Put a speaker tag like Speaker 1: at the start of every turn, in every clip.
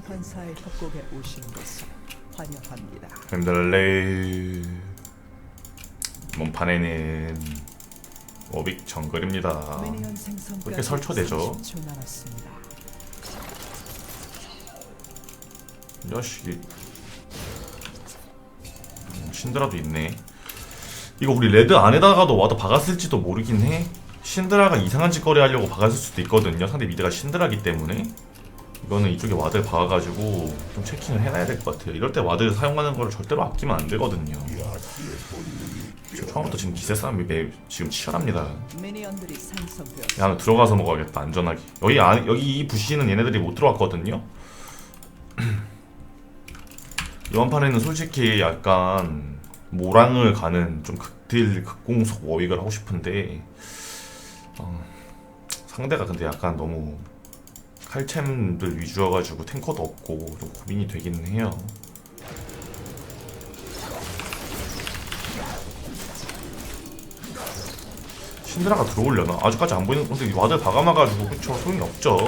Speaker 1: 소환사의 협곡에 오신 것을 환영합니다.
Speaker 2: 힘들래 이번 판에는 워빅 정글입니다
Speaker 1: 미니언 생성까지
Speaker 2: 이렇게 설쳐되죠?
Speaker 1: 30초 남았습니다.
Speaker 2: 이 자식이 음, 신드라도 있네 이거 우리 레드 안에다가도 와도 박았을지도 모르긴 해 신드라가 이상한 짓거리 하려고 박았을 수도 있거든요 상대 미드가 신드라기 때문에 이거는 이쪽에 와드를 박아가지고 좀 체킹을 해놔야 될 것 같아요. 이럴 때 와드 사용하는 걸 절대로 아끼면 안 되거든요. 지금 처음부터 지금 기세 싸움이 매, 지금 치열합니다. 야, 들어가서 먹어야겠다 안전하게. 여기 안 여기 이 부시는 얘네들이 못 들어왔거든요. 이번 판에는 솔직히 약간 모랑을 가는 좀 극딜 극공속 워익을 하고 싶은데 어, 상대가 근데 약간 너무 칼챔들 위주여가지고 탱커도 없고 좀 고민이 되기는 해요. 신드라가 들어오려나? 아직까지 안 보이는 건데 와드 박아놔가지고 그쵸? 소용이 없죠?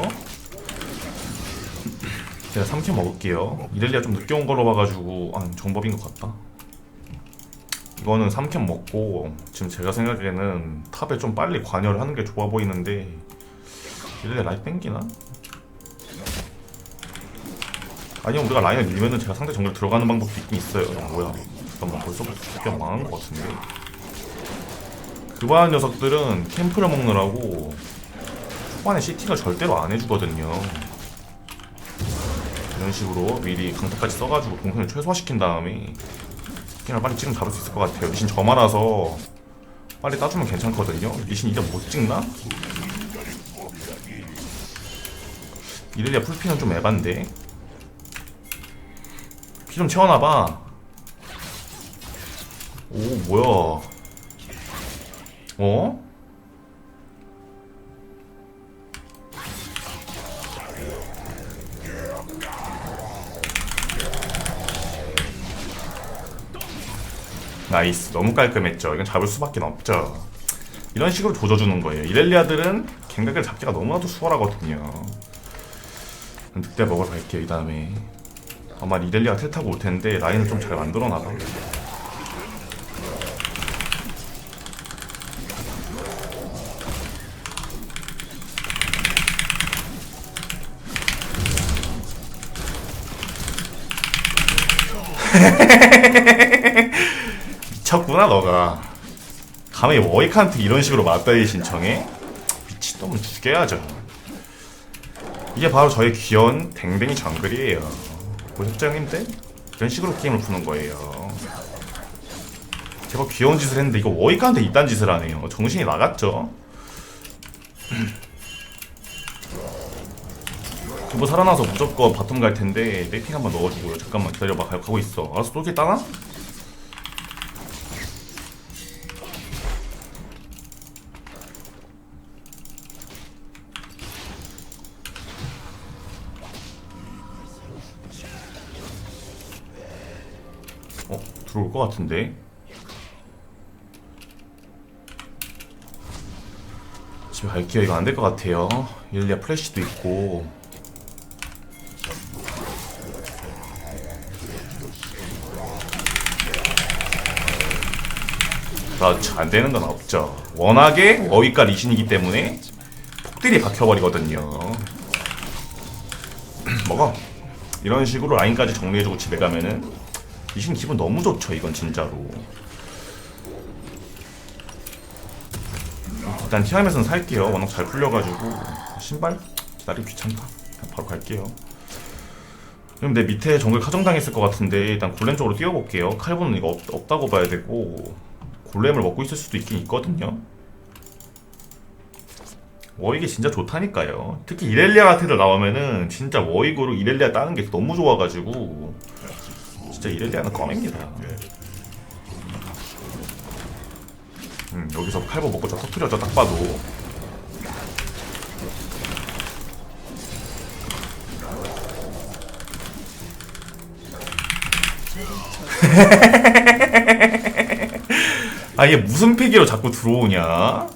Speaker 2: 제가 3캔 먹을게요. 이렐리아 좀 늦게 온 걸로 봐가지고 아 정법인 것 같다. 이거는 3캔 먹고 지금 제가 생각에는 탑에 좀 빨리 관여를 하는 게 좋아 보이는데 이렐리아 라인 땡기나? 아니면 우리가 라인을 밀면은 제가 상대 정글 들어가는 방법도 있긴 있어요 뭐야 잠깐만 벌써부터 그냥 망한 것 같은데 그반 녀석들은 캠프를 먹느라고 초반에 CT가 절대로 안 해주거든요. 이런 식으로 미리 강타까지 써가지고 동선을 최소화시킨 다음에 그냥 빨리 찍으면 잡을 수 있을 것 같아요. 리신 저 많아서 빨리 따주면 괜찮거든요. 리신 이제 못 찍나? 이들리아 풀피는 좀 에반데 피좀 채워놔봐. 오 뭐야? 어? 나이스. 너무 깔끔했죠? 이건 잡을 수밖에 없죠? 이런 식으로 조져주는 거예요. 이렐리아들은 갱각을 잡기가 너무나도 수월하거든요. 늑대 먹으러 갈게요 이 다음에 아마 이렐리아가 텔 타고 올 텐데 라인을 좀 잘 만들어 놔봐. 미쳤구나 너가. 감히 워이칸트 이런 식으로 맞다이 신청해? 미친놈은 죽여야죠 이게 바로 저의 귀여운 댕댕이 정글이에요 보셨죠 형님들? 이런 식으로 게임을 푸는 거예요 제가 귀여운 짓을 했는데 이거 워이칸트 이딴 짓을 하네요 정신이 나갔죠? 두부 살아나서 무조건 바텀 갈 텐데 내핑 한번 넣어주고요 잠깐만 기다려봐 가- 가고 있어 알았어 또 이렇게 따나? 들어올 것 같은데. 집에 갈게요 이거 안 될 것 같아요. 일리아 플래시도 있고. 나안 되는 건 없죠. 워낙에 어이가 리신이기 때문에 폭들이 박혀버리거든요. 먹어 이런 식으로 라인까지 정리해주고 집에 가면은 리신 기분 너무 좋죠 이건 진짜로. 일단 티아임에서는 살게요. 워낙 잘 풀려가지고. 신발? 기다리기 귀찮다. 바로 갈게요. 그럼 내 밑에 정글 카정당했을 것 같은데 일단 골렘 쪽으로 뛰어볼게요. 칼본은 이거 없, 없다고 봐야 되고 골렘을 먹고 있을 수도 있긴 있거든요. 워익이 진짜 좋다니까요. 특히 이렐리아 같은 데 나오면은 진짜 워익으로 이렐리아 따는 게 너무 좋아가지고 진짜 이렐리아는 껌입니다. 음, 여기서 칼보 먹고 저 터트려져 딱 봐도. 아 이게 무슨 패기로 자꾸 들어오냐?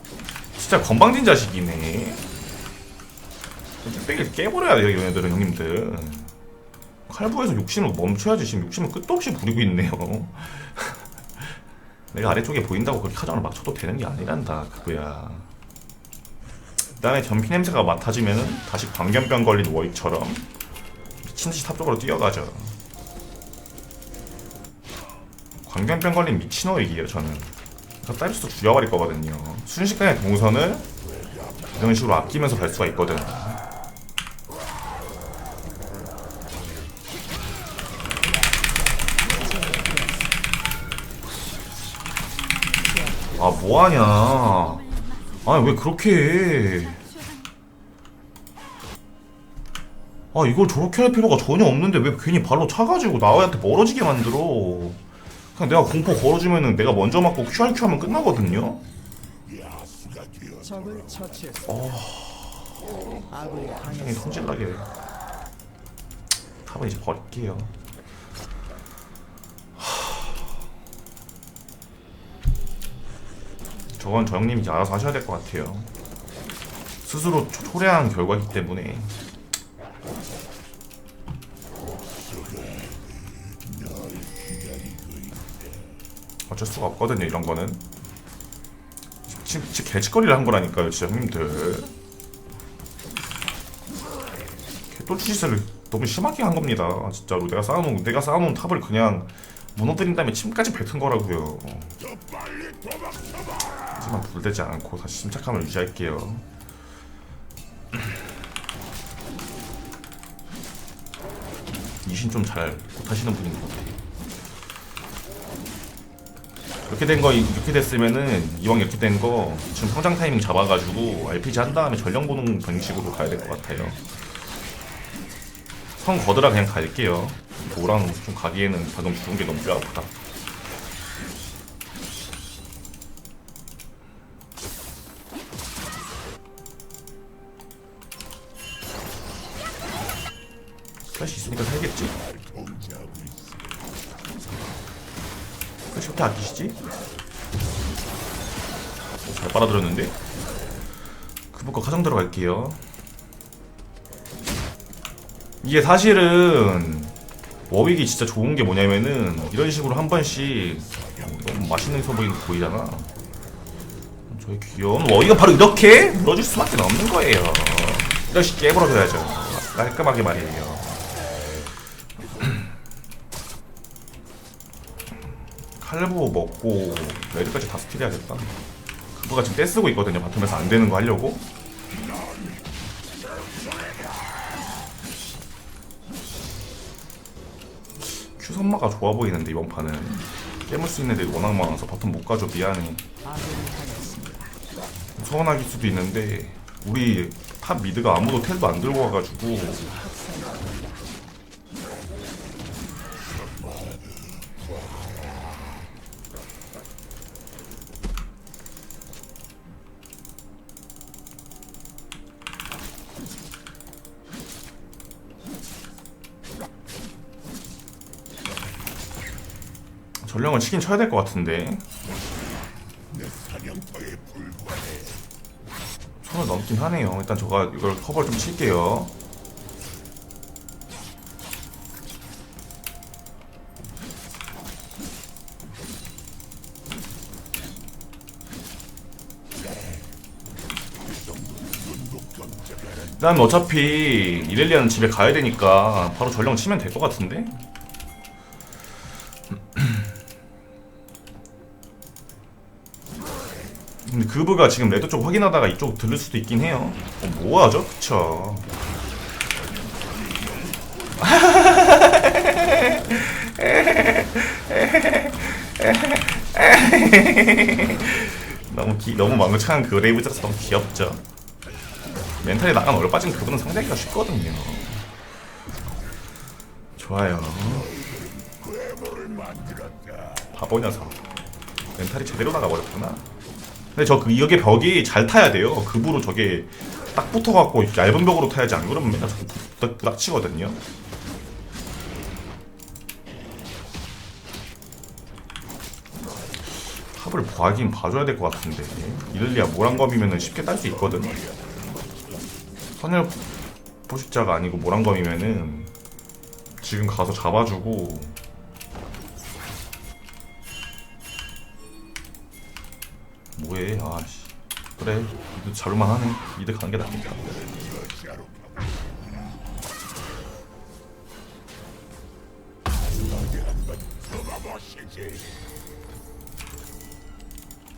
Speaker 2: 진짜 건방진 자식이네. 뚝배기를 깨버려야 돼요 얘네들은 형님들 칼부에서 욕심을 멈춰야지 지금 욕심을 끝도 없이 부리고 있네요. 내가 아래쪽에 보인다고 그렇게 카정을 맞춰도 되는 게 아니란다 그거야. 그 다음에 전피 냄새가 맡아지면은 다시 광견병 걸린 워익처럼 미친듯이 탑 쪽으로 뛰어가죠. 광견병 걸린 미친 워익이에요 저는. 그래서 다이브스도 죽여버릴 거거든요. 순식간에 동선을 이런 식으로 아끼면서 갈 수가 있거든 뭐하냐 아니 왜 그렇게 해 아 이걸 저렇게 할 필요가 전혀 없는데 왜 괜히 발로 차가지고 나한테 멀어지게 만들어 그냥 내가 공포 걸어주면은 내가 먼저 맞고 QRQ 하면 끝나거든요
Speaker 1: 적을 처치했습니다.
Speaker 2: 어.
Speaker 1: 아군이.
Speaker 2: 성질나게 탑은 이제 버릴게요 저건 저 형님이 이제 알아서 하셔야 될 것 같아요. 스스로 초- 초래한 결과이기 때문에. 어쩔 수가 없거든요 이런 거는. 지금, 지금 개짓거리를 한 거라니까요 진짜 형님들. 개똘짓을 너무 심하게 한 겁니다 진짜로. 내가 쌓아놓은 내가 쌓아놓은 탑을 그냥 무너뜨린 다음에 침까지 뱉은 거라고요 하지만 불되지 않고 다시 침착함을 유지할게요. 이신 좀 잘 못하시는 분인 것 같아요. 이렇게 된 거 이렇게 됐으면은 이왕 이렇게 된 거 지금 성장 타이밍 잡아가지고 RPG 한 다음에 전령 보는 방식으로 가야 될 것 같아요. 성 거드라 그냥 갈게요. 도랑 좀 가기에는 방금 죽은 게 너무 뼈 아프다 빨아들였는데? 그부거 가정 들어갈게요. 이게 사실은 워윅이 진짜 좋은 게 뭐냐면은 이런 식으로 한 번씩 너무 맛있는 소 보이는 거 보이잖아. 저희 귀여운 워윅은 바로 이렇게 물어줄 수밖에 없는 거예요. 이러시 깨물어줘야죠. 깔끔하게 말이에요. 칼보 먹고 레드까지 다 스틸해야겠다 그거가 지금 떼쓰고 있거든요. 바텀에서 안 되는 거 하려고. 큐 선마가 좋아 보이는데 이번 판은. 깨물 수 있는 애들이 워낙 많아서 바텀 못 가죠. 미안해. 소원하길 수도 있는데 우리 탑 미드가 아무도 텔도 안 들고 와가지고 전령을 치긴 쳐야 될 것 같은데 손을 넘긴 하네요. 일단 저가 이걸 커버를 좀 칠게요. 난 어차피 이렐리아는 집에 가야 되니까 바로 전령 치면 될 것 같은데? 그브가 지금 레드 쪽 확인하다가 이쪽 들을 수도 있긴 해요. 어, 뭐하죠? 그쵸. 너무 기, 너무 망창한 그 레이브즈라서 너무 귀엽죠. 멘탈이 나간 얼 빠진 그분은 상대하기가 쉽거든요. 좋아요. 바보 녀석. 멘탈이 제대로 나가버렸구나. 근데 저그 여기 벽이 잘 타야 돼요. 급으로 저게 딱 붙어갖고 얇은 벽으로 타야지 안 그러면 맨날 자꾸 부닥, 부닥치거든요. 탑을 봐긴 봐줘야 될 것 같은데 이를리아 모란검이면 쉽게 딸 수 있거든. 선열 포식자가 아니고 모란검이면은 지금 가서 잡아주고 뭐해 아씨. 그래 미드 잡을만 하네. 미드 가는 게 낫겠다.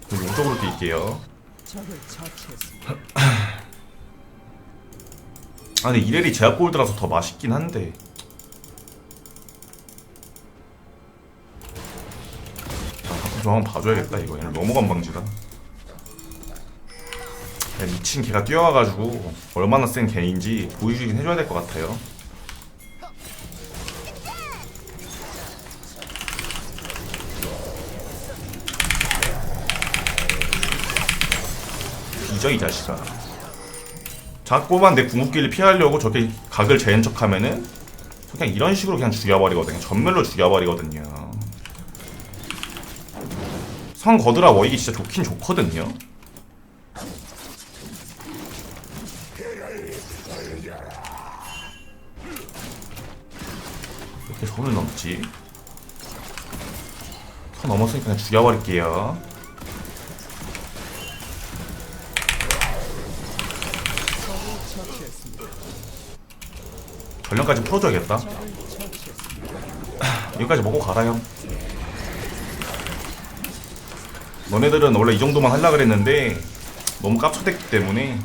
Speaker 2: 그럼 용적으로 뛸게요. 아 근데 이래리 제압 골드라서 더 맛있긴 한데. 자 좀 한번 봐줘야겠다 이거. 얘는 너무 건방지다 야, 미친 개가 뛰어와가지고 얼마나 센 개인지 보여주긴 해줘야 될 것 같아요 뒤져 이 자식아 자꾸만 내 궁극기를 피하려고 저렇게 각을 재는 척하면은 그냥 이런 식으로 그냥 죽여버리거든요. 전멸로 죽여버리거든요. 성 거드라 워익이 진짜 좋긴 좋거든요. 선을 넘지. 선 넘었으니까 그냥 죽여버릴게요. 전령까지 풀어줘야겠다. 여기까지 먹고 가라 형 너네들은 원래 이 정도만 하려 그랬는데 너무 깝쳐댔기 때문에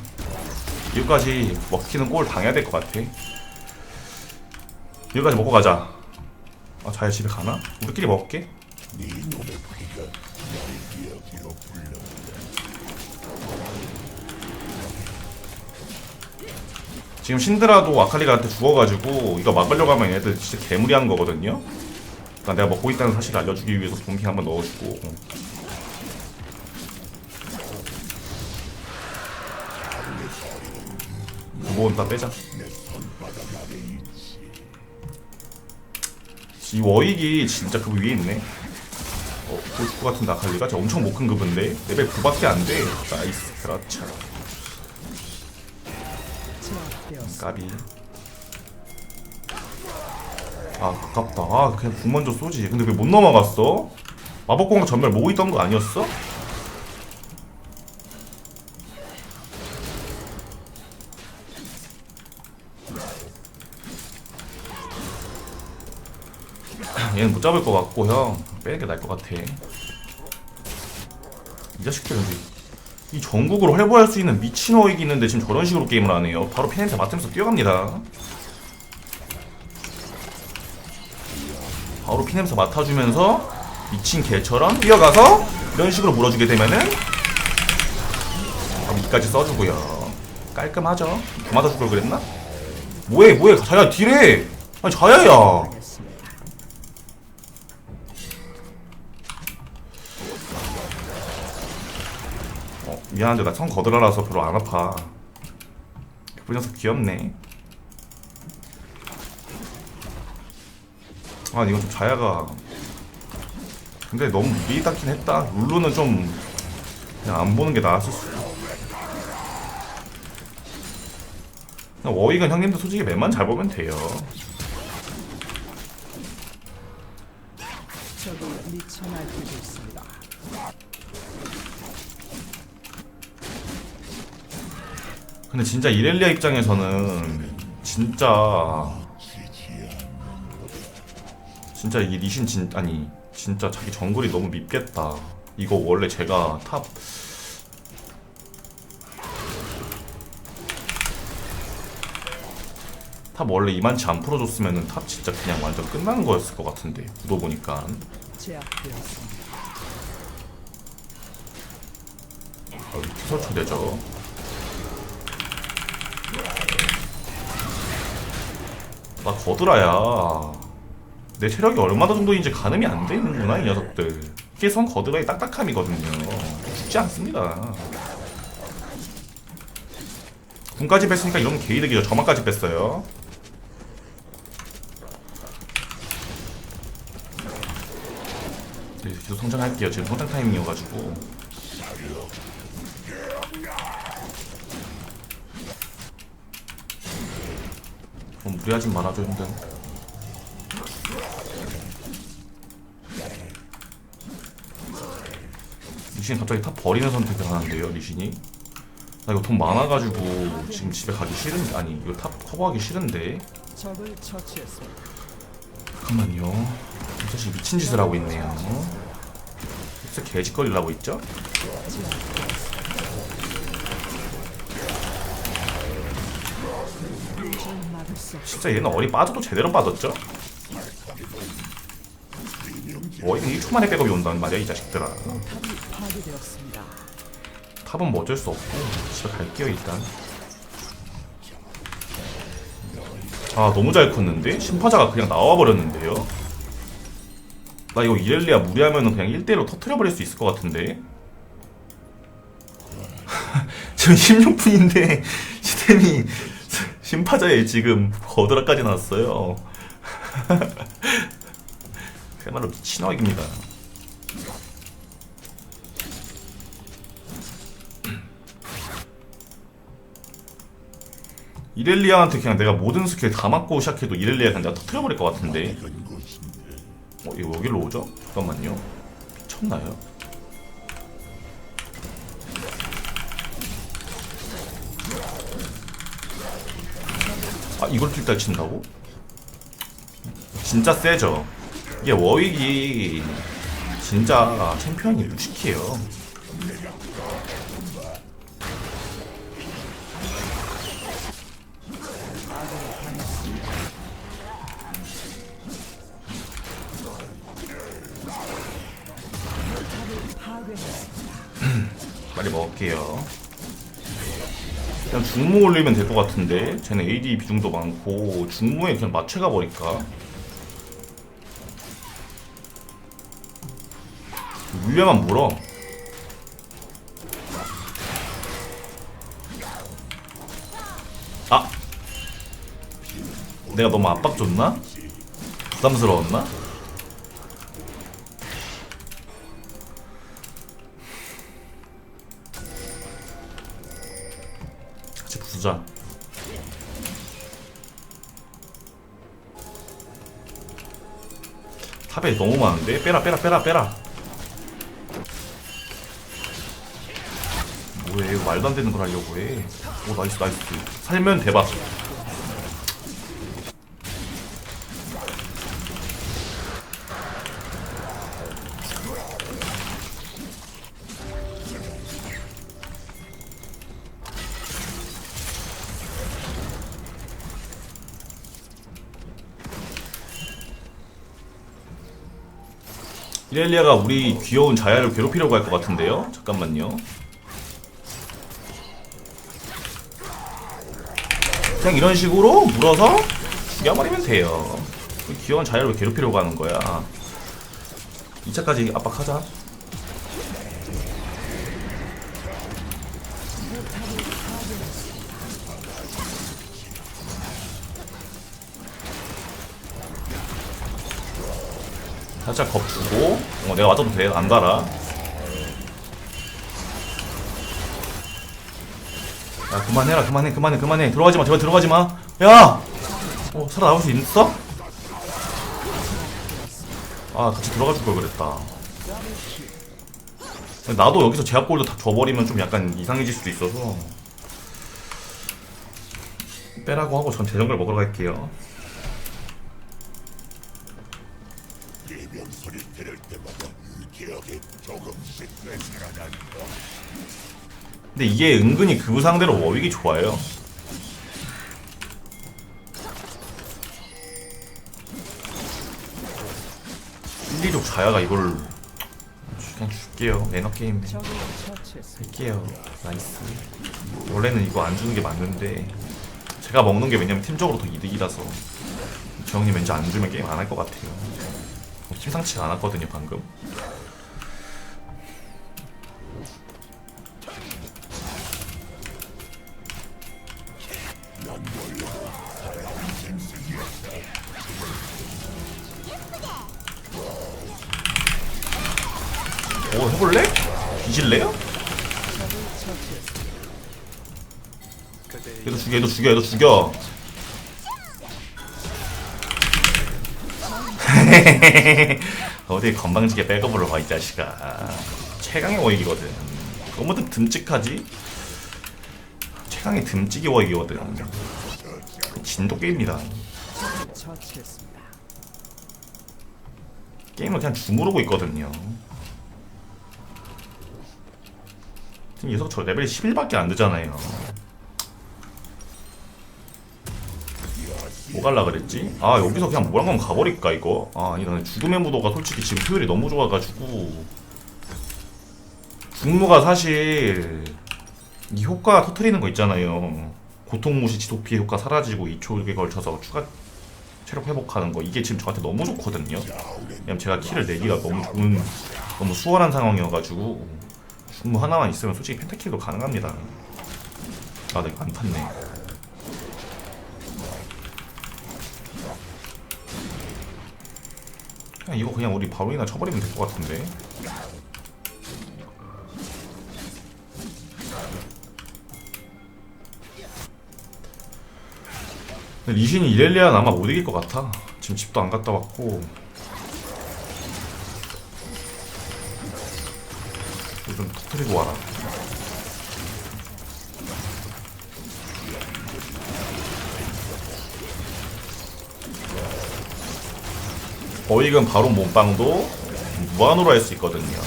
Speaker 2: 여기까지 먹히는 꼴 당해야 될 것 같아 여기까지 먹고 가자 아 자야 집에 가나? 우리끼리 먹을게. 지금 신드라도 아칼리가한테 죽어가지고 이거 막으려고 하면 얘네들 진짜 개무리하는 거거든요? 그러니까 내가 먹고 있다는 사실을 알려주기 위해서 본킹 한번 넣어주고. 그거는 다 빼자 이 워익이 진짜 그 위에 있네 어, 볼것 같은데 아칼리가 진짜 엄청 못큰 급인데 레벨 9밖에 안돼 나이스 그렇죠. 까비 아 아깝다 아 그냥 궁 먼저 쏘지 근데 왜 못 넘어갔어? 마법공학 전멸 모고 있던 거 아니었어? 못 잡을 것 같고 형 빼는 게 나을 것 같아 이 자식들 근데 이 전국으로 활보할 수 있는 미친 어익이 있는데 지금 저런 식으로 게임을 하네요. 바로 피넨트 맡으면서 뛰어갑니다. 바로 피냄새 맡아주면서 미친 개처럼 뛰어가서 이런 식으로 물어주게 되면은 아, 밑까지 써주고요. 깔끔하죠? 더 맞아줄 걸 그랬나? 뭐해 뭐해 자야 딜해 아니 자야야
Speaker 1: 하겠습니다.
Speaker 2: 어, 미안한데 나성 거들어라서 별로 안 아파. 그 녀석 귀엽네. 아 이건 좀 자야가. 근데 너무 미리 닦긴 했다. 룰루는 좀 그냥 안 보는 게 나았을 수 그냥 워익은 형님들 솔직히 맵만 잘 보면 돼요.
Speaker 1: 적을 미쳐 날뛰고 있습니다.
Speaker 2: 근데 진짜 이렐리아 입장에서는 진짜 진짜 이게 리신 진 아니 진짜 자기 정글이 너무 밉겠다. 이거 원래 제가 탑 탑 원래 이만치 안 풀어줬으면은 탑 진짜 그냥 완전 끝나는 거였을 것 같은데 구도 보니까
Speaker 1: 제압되었습니다.
Speaker 2: 어, 피설초되죠. 나 거드라야. 내 체력이 얼마나 정도인지 가늠이 안 되는구나 이 녀석들. 이게 성 거드라의 딱딱함이거든요. 죽지 않습니다. 군까지 뺐으니까 이러면 개이득이죠. 저만까지 뺐어요. 네, 계속 성장할게요. 지금 성장 타이밍이어가지고. 리아 좀 말아줘 힘든 리신이 갑자기 탑 버리는 선택을 하는데요 리신이? 나 이거 돈 많아가지고 지금 집에 가기 싫은데 아니 이거 탑 커버하기 싫은데. 잠깐만요. 사실 미친 짓을 하고 있네요. 진짜 개짓거리라고 있죠? 진짜 얘는 어디 빠져도 제대로 빠졌죠? 뭐 이거 1초 만에 백업이 온다는 말이야 이 자식들아. 탑은 뭐 어쩔 수 없고 집에 갈게요 일단 아 너무 잘 컸는데? 심파자가 그냥 나와버렸는데요? 나 이거 이렐리아 무리하면은 그냥 1대1로 터트려버릴 수 있을 것 같은데 지금 16분인데 시템이 심파자에 지금 거드라까지 났어요 그야말로 미친어입니다 이렐리아한테 그냥 내가 모든 스킬 다 맞고 시작해도 이렐리아 그냥 내가 터트려버릴 것 같은데 어 이거 여기로 오죠? 잠깐만요 미쳤나요? 아 이걸 필달 친다고? 진짜 세죠? 이게 워윅이 진짜 챔피언이 무식해요
Speaker 1: 파괴했습니다.
Speaker 2: 빨리 먹을게요. 그냥 중무 올리면 될 것 같은데 쟤는 AD 비중도 많고 중무에 그냥 맞춰가 버릴까? 물려만 물어. 아, 내가 너무 압박 줬나? 부담스러웠나? 부수자. 탑에 너무 많은데? 빼라 빼라 빼라 빼라. 뭐해 말도 안 되는 걸 하려고 해. 오 나이스 나이스. 살면 대박. 이렐리아가 우리 귀여운 자야를 괴롭히려고 할 것 같은데요? 잠깐만요. 그냥 이런 식으로 물어서 죽여버리면 돼요. 귀여운 자야를 왜 괴롭히려고 하는 거야? 2차까지 압박하자. 살짝 겁 주고 어, 내가 맞아도 돼. 안 달아. 야 그만해라 그만해 그만해 그만해 들어가지 마 제발 들어가지 마. 야. 어 살아남을 수 있어? 아 같이 들어가 줄 걸 그랬다. 나도 여기서 제압골도 다 줘버리면 좀 약간 이상해질 수도 있어서 빼라고 하고 전 대전걸 먹으러 갈게요. 근데 이게 은근히 그 상대로 워윅이 좋아요. 일리족 자야가 이걸 그냥 줄게요. 매너 게임. 할게요. 나이스. 원래는 이거 안 주는 게 맞는데 제가 먹는 게 왜냐면 팀적으로 더 이득이라서 정님 왠지 안 주면 게임 안 할 것 같아요. 심상치가 않았거든요 방금. 오 해볼래? 뒤질래요? 얘도 죽여 얘도 죽여 얘도 죽여 어디 건방지게 백업으로 와이 자식아 최강의 워익이거든 그거보다 듬직하지 최강의 듬직이 워익이거든 진도 게임이다. 게임을 그냥 주무르고 있거든요 지금 이 녀석 저 레벨이 11밖에 안 되잖아요. 뭐 갈라 그랬지? 아 여기서 그냥 뭐랑 가면 가버릴까 이거? 아 아니 나는 죽음의 무도가 솔직히 지금 효율이 너무 좋아가지고. 중무가 사실 이 효과 터트리는 거 있잖아요. 고통무시 지속 피해 효과 사라지고 2초에 걸쳐서 추가 체력 회복하는 거. 이게 지금 저한테 너무 좋거든요. 왜냐면 제가 키를 내기가 너무 좋은 너무 수월한 상황이어가지고 중무 하나만 있으면 솔직히 펜타킬도 가능합니다. 아 내가 안 탔네. 그냥 이거 그냥 우리 바로이나 쳐버리면 될 것 같은데 리신이 이렐리아는 아마 못 이길 것 같아. 지금 집도 안 갔다 왔고 터뜨리고 와라 어익은 바로 몸빵도 무한으로 할 수 있거든요.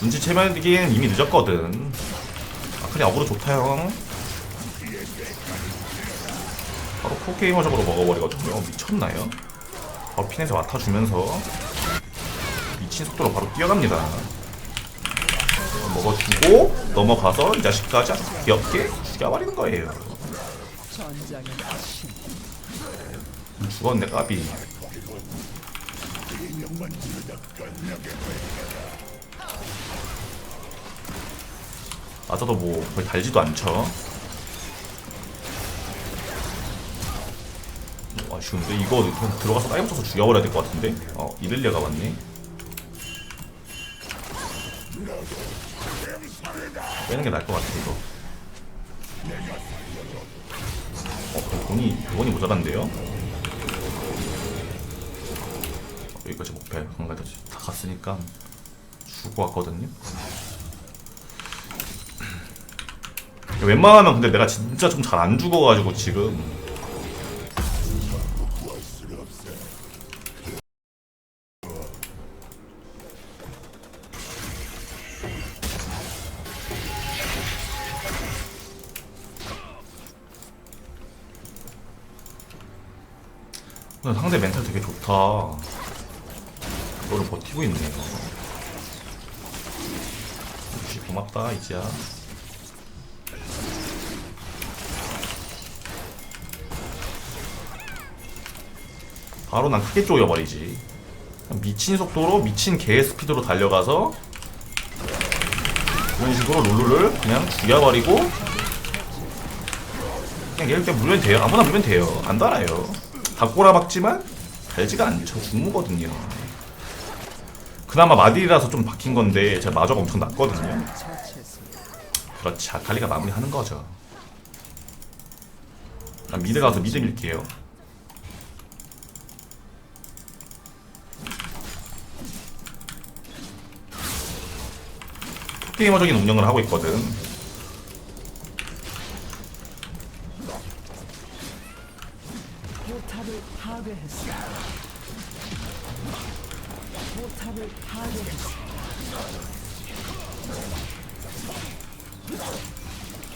Speaker 2: 눈치 채면기엔 이미 늦었거든. 아크리 아부로 좋다 형. 바로 포게이머적으로 먹어버리거든요. 미쳤나요? 바로 핀에서 맡아주면서 미친 속도로 바로 뛰어갑니다. 먹어주고 넘어가서 이 자식까지 아주 귀엽게 죽여버리는 거예요. 죽었네 까비 맞아도 뭐 거의 달지도 않죠 뭐 아쉬운데 이거 들어가서 다이브 쳐서 죽여버려야 될 것 같은데 어 이들리아가 왔네 빼는 게 나을 것 같아 이거 어 돈이 돈이 모자란데요? 여기까지 목표 한가지 다 갔으니까 주고 왔거든요. 웬만하면 근데 내가 진짜 좀 잘 안 죽어가지고 지금 좋다. 이거를 버티고 있네. 역시 고맙다 이지야. 바로 난 크게 쪼여버리지. 미친 속도로 미친 개의 스피드로 달려가서 이런 식으로 룰루를 그냥 죽여버리고 그냥 얘를 그냥 물면 돼요. 아무나 물면 돼요. 안 달아요. 다 꼬라박지만 달지가 않죠. 중무거든요. 그나마 마딜이라서 좀 박힌 건데 제가 마저가 엄청 낮거든요. 그렇지. 아칼리가 마무리하는 거죠. 난 미드 가서 미드 밀게요. 게이머적인 운영을 하고 있거든.
Speaker 1: 포탑을 파괴했습니다. 포탑을 파괴했습니다.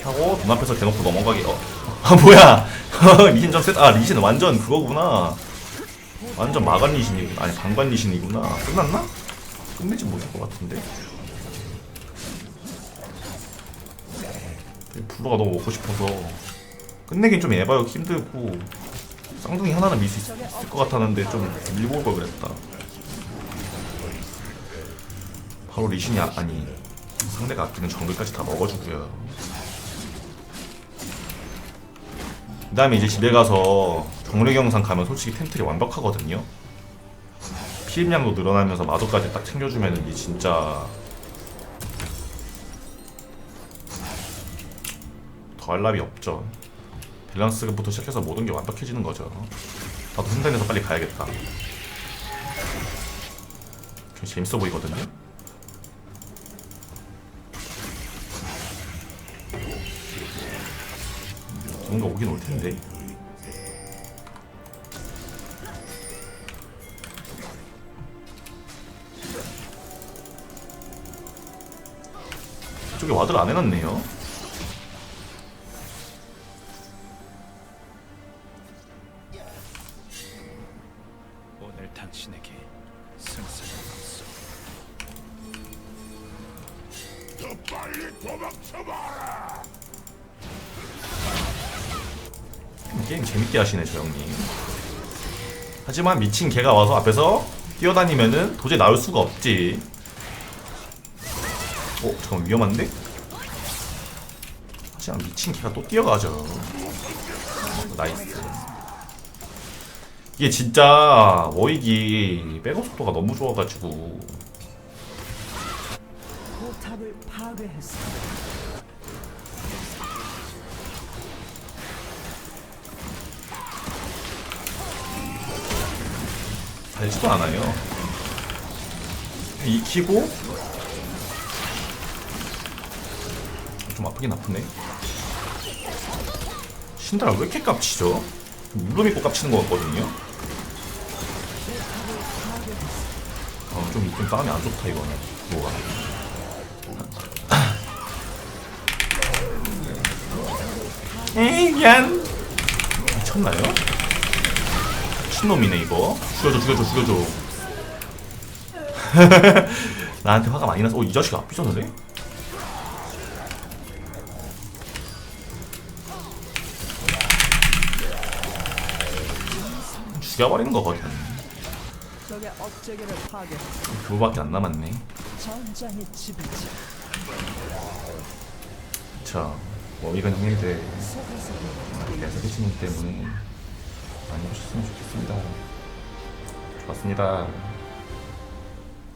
Speaker 2: 하고 눈앞에서 대놓고 넘어가기 어. 아 뭐야 리신 좀 셋. 아 리신 완전 그거구나 완전 마간 리신이구나 아니 방관 리신이구나 끝났나? 끝내지 못할 것 같은데 블루가 너무 먹고 싶어서 끝내긴 좀 에바요 힘들고 쌍둥이 하나는 밀수 있을 것 같았는데 좀 밀고 올 걸 그랬다. 바로 리신이 아, 아니 상대가 아끼는 정글까지 다 먹어주고요. 그 다음에 이제 집에 가서 정례 영상 가면 솔직히 템틀이 완벽하거든요. 피임량도 늘어나면서 마도까지 딱 챙겨주면 이게 진짜 더할 나위 없죠 밸런스부터 시작해서 모든 게 완벽해지는 거죠 나도 현단에서 빨리 가야겠다 좀 재밌어 보이거든요. 뭔가 오긴 올 텐데. 이쪽에 와드를 안 해놨네요. 게임 재밌게 하시네 저 형님. 하지만 미친 개가 와서 앞에서 뛰어다니면은 도저히 나올 수가 없지. 어 잠깐 위험한데? 하지만 미친 개가 또 뛰어가죠. 어, 나이스. 이게 진짜 워익이 백업 속도가 너무 좋아가지고
Speaker 1: 파괴했습니다.
Speaker 2: 달지도 않아요. 익히고. 좀 아프긴 아프네. 신드라 왜 이렇게 깝치죠? 물로 믿고 깝치는 것 같거든요. 어, 좀, 좀 싸움이 안 좋다 이거는. 뭐가 에이 미안 미쳤나요? 미친놈이네 이거 죽여줘 죽여줘 죽여줘 나한테 화가 많이 나서 어이 자식 해? 죽여버리는 거거든. 그거밖에 안 남았네
Speaker 1: 지배자.
Speaker 2: 자 워익은 형님들 계속 해주님 때문에 많이 보셨으면 좋겠습니다. 좋았습니다